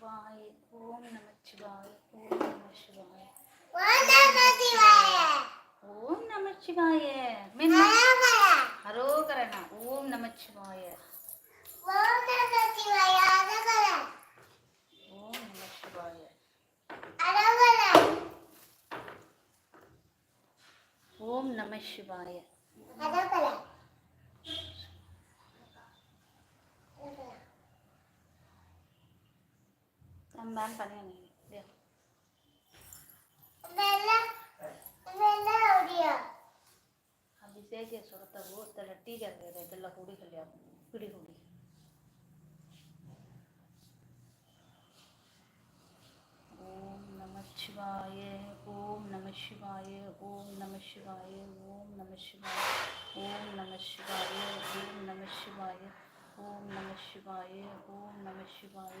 शिवाय, ओम नमः शिवाय, ओम नमः शिवाय। ओम नमः शिवाय। हरोकरण, ओम नमः शिवाय। ओम नमः शिवाय। ओम नमः शिवाय। ओम नमः शिवाय തമ്പാൻ പണിയാണ് ಅಭಿಷೇಕ ಸುರತವು ತಲೆ ಟೀಗೆ ಆಗಿದ್ದಾರೆ ಇದೆಲ್ಲ ಹುಡಿ ಕಲ್ಯ ಹುಡಿ ಹುಡಿ ಓಂ ನಮ ಶಿವಾಯ ಓಂ ನಮ ಶಿವಾಯ ಓಂ ನಮ ಶಿವಾಯ ಓಂ ನಮ ಶಿವಾಯ ಓಂ ನಮ ಶಿವಾಯ ಓಂ ನಮ ಶಿವಾಯ ಓಂ ನಮ ಶಿವಾಯ ಓಂ ನಮ ಶಿವಾಯ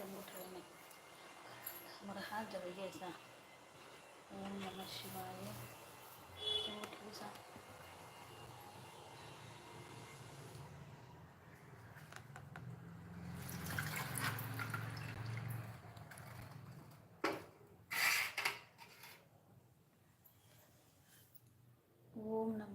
ذنب تومي مرحان جبجيسا ونما الشماية تموتوسا ఓం నమ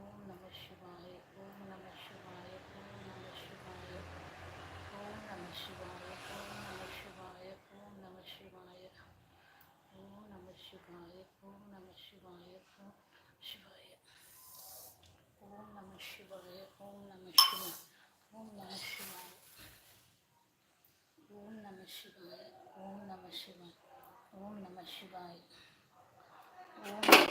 ஓம் நம சிவாய ஓம் நம சிவாய ஓம் நம சிவாய ஓம் நம சிவாய ஓம் நம சிவாய ஓம் நம சிவாய ஓம் நம சிவாய ஓம் நம சிவாய ஓம் சிவாய ஓம் நம சிவாய ஓம் நம சிவாய ஓம் நம சிவாய ஓம் நம சிவாய ஓம் நம சிவாய ஓம் நம சிவாய ஓம்